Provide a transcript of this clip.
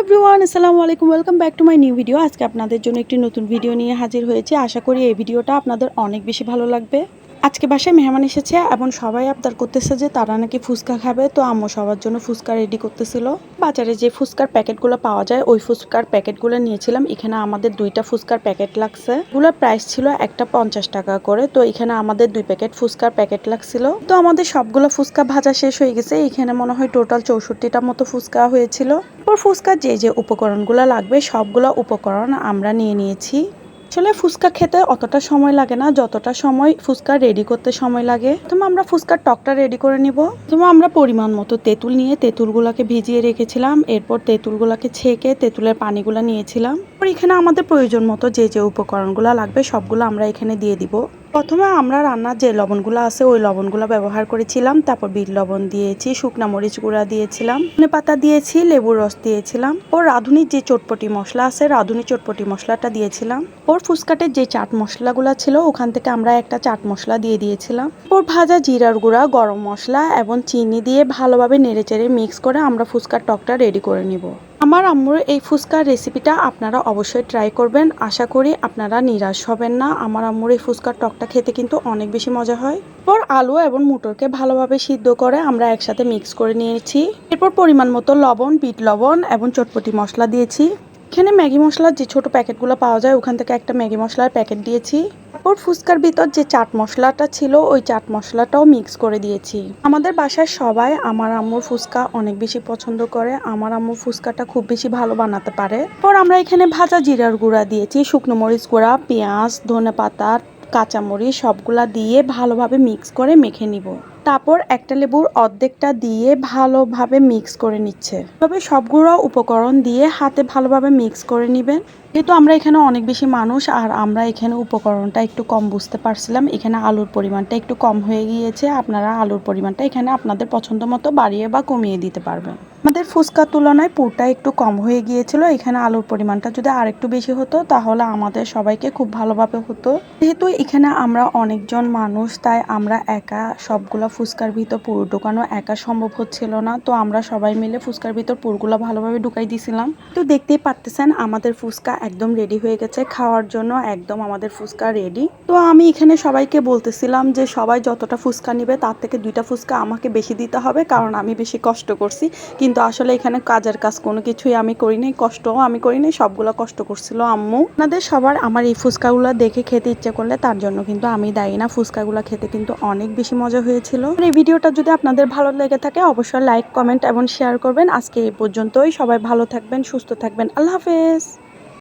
Everyone আসসালামু আলাইকুম welcome back to my new video আজকে আপনাদের জন্য একটি নতুন ভিডিও নিয়ে হাজির হয়েছে। আশা করি এই ভিডিওটা আপনাদের অনেক বেশি ভালো লাগবে। আজকে বাসায় মেহমান এসেছে এবং সবাই আবদার করতেছে যে তারা নাকি ফুচকা খাবে। তো আম্মু সবার জন্য ফুচকা রেডি করতেছিল। বাজারে যে ফুচকার প্যাকেটগুলো পাওয়া যায়, ওই ফুচকার প্যাকেটগুলো নিয়েছিলাম। এখানে আমাদের দুইটা ফুচকার প্যাকেট লাগছে। এগুলোর প্রাইস ছিল একটা পঞ্চাশ টাকা করে। তো এখানে আমাদের দুই প্যাকেট ফুচকার প্যাকেট লাগছিল। তো আমাদের সবগুলো ফুচকা ভাজা শেষ হয়ে গেছে। এখানে মনে হয় টোটাল চৌষট্টিটা মতো ফুচকা হয়েছিল। এরপর ফুচকার যে যে উপকরণগুলো লাগবে, সবগুলো উপকরণ আমরা নিয়ে নিয়েছি। আসলে ফুচকা খেতে অতটা সময় লাগে না, যতটা সময় ফুচকা রেডি করতে সময় লাগে। প্রথমে আমরা ফুচকার টকটা রেডি করে নিব। প্রথমে আমরা পরিমাণ মতো তেঁতুল নিয়ে তেঁতুলগুলোকে ভিজিয়ে রেখেছিলাম। এরপর তেঁতুলগুলোকে ছেঁকে তেঁতুলের পানিগুলো নিয়েছিলাম। এখানে আমাদের প্রয়োজন মতো যে যে উপকরণগুলো লাগবে, সবগুলো আমরা এখানে দিয়ে দিব। প্রথমে আমরা রান্নার যে লবণগুলো আছে, ওই লবণগুলো ব্যবহার করেছিলাম। তারপর বিট লবণ দিয়েছি, শুকনা মরিচ গুঁড়া দিয়েছিলাম পাতা দিয়েছি, লেবুর রস দিয়েছিলাম ও রাঁধুনির যে চটপটি মশলা আছে রাঁধুনি চটপটি মশলাটা দিয়েছিলাম। ওর ফুচকাটের যে চাট মশলাগুলো ছিল, ওখান থেকে আমরা একটা চাট মশলা দিয়ে দিয়েছিলাম। ওর ভাজা জিরার গুঁড়া, গরম মশলা এবং চিনি দিয়ে ভালোভাবে নেড়েচেড়ে মিক্স করে আমরা ফুচকার টকটা রেডি করে নিব। আমার আম্মুর এই ফুচকার রেসিপিটা আপনারা অবশ্যই ট্রাই করবেন। আশা করি আপনারা নিরাশ হবেন না। আমার আম্মুর এই ফুচকার টকটা খেতে কিন্তু অনেক বেশি মজা হয়। এরপর আলু এবং মোটরকে ভালোভাবে সিদ্ধ করে আমরা একসাথে মিক্স করে নিয়েছি। এরপর পরিমাণ মতো লবণ, বিট লবণ এবং চটপটি মশলা দিয়েছি। এখানে ম্যাগি মশলার যে ছোট প্যাকেটগুলো পাওয়া যায়, ওখান থেকে একটা ম্যাগি মশলার প্যাকেট দিয়েছি। তারপর ফুচকার ভিতর যে চাট মশলাটা ছিল, ওই চাট মশলাটাও মিক্স করে দিয়েছি। আমাদের বাসায় সবাই আমার আম্মুর ফুচকা অনেক বেশি পছন্দ করে। আমার আম্মুর ফুচকাটা খুব বেশি ভালো বানাতে পারে। পর আমরা এখানে ভাজা জিরার গুঁড়া দিয়েছি, শুকনো মরিচ গুঁড়া, পেঁয়াজ ধনে পাতা কাঁচামরিচ সবগুলা দিয়ে ভালোভাবে মিক্স করে মেখে নিব। তারপর একটা লেবুর অর্ধেকটা দিয়ে ভালোভাবে মিক্স করে নিচ্ছে। তবে সবগুলো উপকরণ দিয়ে হাতে ভালোভাবে মিক্স করে নেবেন। যেহেতু আমরা এখানে অনেক বেশি মানুষ, আর আমরা এখানে উপকরণটা একটু কম বুঝতে পারছিলাম। এখানে আলুর পরিমাণটা একটু কম হয়ে গিয়েছে। আপনারা আলুর পরিমাণটা এখানে আপনাদের পছন্দ মতো বাড়িয়ে বা কমিয়ে দিতে পারবেন। আমাদের ফুচকার তুলনায় পুরটা একটু কম হয়ে গিয়েছিল, এখানে আলুর পরিমাণটা যদি আর একটু বেশি হতো, তাহলে আমাদের সবাইকে খুব ভালোভাবে হতো। যেহেতু এখানে আমরা অনেকজন মানুষ, তাই আমরা একা সবগুলো ফুচকার ভিতর পুরো ঢোকানো একা সম্ভব হচ্ছিল না, তো আমরা সবাই মিলে ফুচকার ভিতর পুরগুলো ভালোভাবে ঢুকাই দিয়েছিলাম তো দেখতেই পারতেছেন, আমাদের ফুচকা একদম রেডি হয়ে গেছে, খাওয়ার জন্য একদম আমাদের ফুচকা রেডি তো আমি এখানে সবাইকে বলতেছিলাম যে, সবাই যতটা ফুচকা নিবে, তার থেকে দুইটা ফুচকা আমাকে বেশি দিতে হবে, কারণ আমি বেশি কষ্ট করছি। কিন্তু আসলে এখানে কাজের কাজ কোনো কিছুই আমি করি নাই কষ্টও আমি করি নাই সবগুলো কষ্ট করছিল আম্মু। আপনাদের সবার আমার এই ফুচকাগুলো দেখে খেতে ইচ্ছে করলে তার জন্য কিন্তু আমি দায়ী না, ফুচকাগুলো খেতে কিন্তু অনেক বেশি মজা হয়েছিল। এই ভিডিওটা যদি আপনাদের ভালো লেগে থাকে অবশ্যই লাইক, কমেন্ট এবং শেয়ার করবেন। আজকে এই পর্যন্তই, সবাই ভালো থাকবেন, সুস্থ থাকবেন, আল্লাহ হাফেজ।